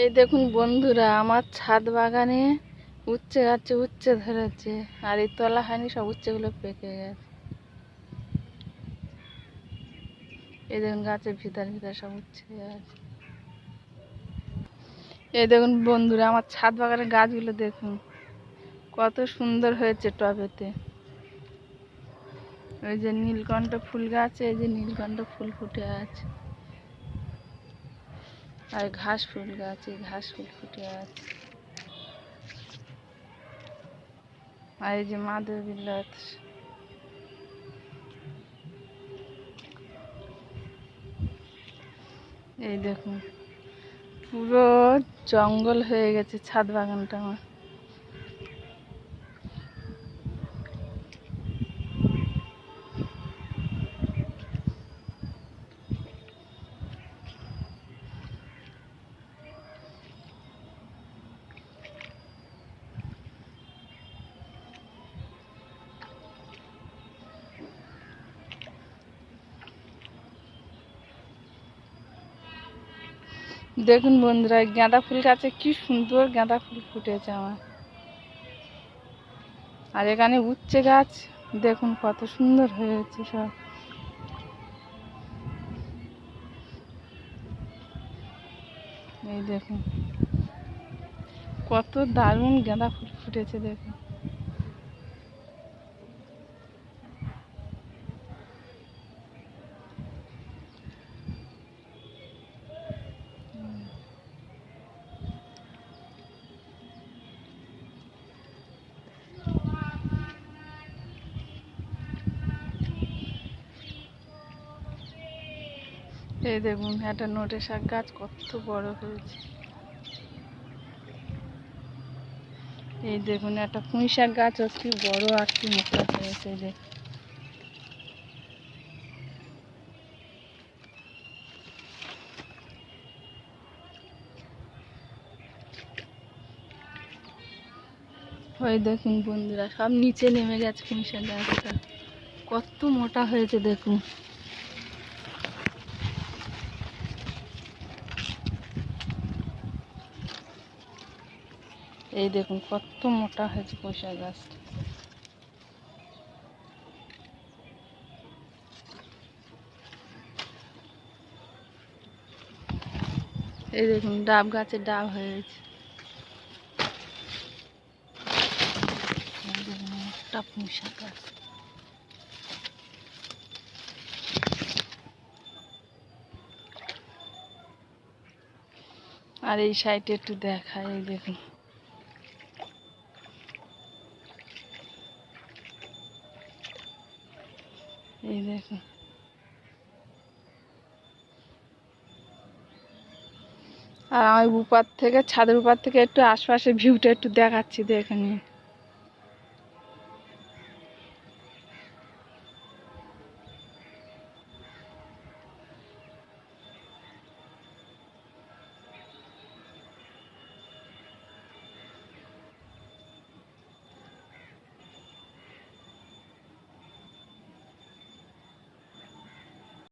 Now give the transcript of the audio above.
এই দেখুন বন্ধুরা, আমার ছাদ বাগানে উচ্ছে গাছে উচ্ছে ধরেছে, আর এই তলা হানি সব উচ্ছেগুলো পেকে গেছে। এই দেখুন গাছের ভিতর ভিতর সব উচ্ছে আছে এই দেখুন বন্ধুরা, আমার ছাদ বাগানের গাছগুলো দেখুন, কত সুন্দর হয়েছে টবেতে। ওই যে নীলকণ্ঠ ফুল গাছ, এই যে নীলকণ্ঠ ফুল ফুটে আছে। আর ঘাস ফুল গাছ, এই ঘাস ফুল ফুটে আছে। আর এই যে মাদুর লত এই দেখুন, পুরো জঙ্গল হয়ে গেছে ছাদ বাগানটা আমার। দেখুন বন্ধুরা গাঁদা ফুল গাছে কি সুন্দর গাঁদা ফুল ফুটেছে আমার। আর এখানে উচ্ছে গাছ, দেখুন কত সুন্দর হয়েছে সব। এই দেখুন, কত দারুণ গাঁদা ফুল ফুটেছে দেখুন। এই দেখুন, একটা নোটে শাক গাছ কত বড় হয়েছে। এই দেখুন, একটা পুঁই শাক গাছ কি বড় আর কি মোটা হয়েছে দেখুন। ওই দেখুন বন্ধুরা, সব নিচে নেমে গেছে শাক গাছটা। কত মোটা হয়েছে দেখুন। এই দেখুন, কত মোটা হয়েছে পয়সা গাছটা এই দেখুন, ডাব গাছে ডাব হয়েছে গাছ। আর এই সাইডে একটু দেখায় এই দেখুন। এই দেখো। আর আমি উপার থেকে, ছাদের উপার থেকে একটু আশপাশের ভিউটা একটু দেখাচ্ছি, দেখে নিন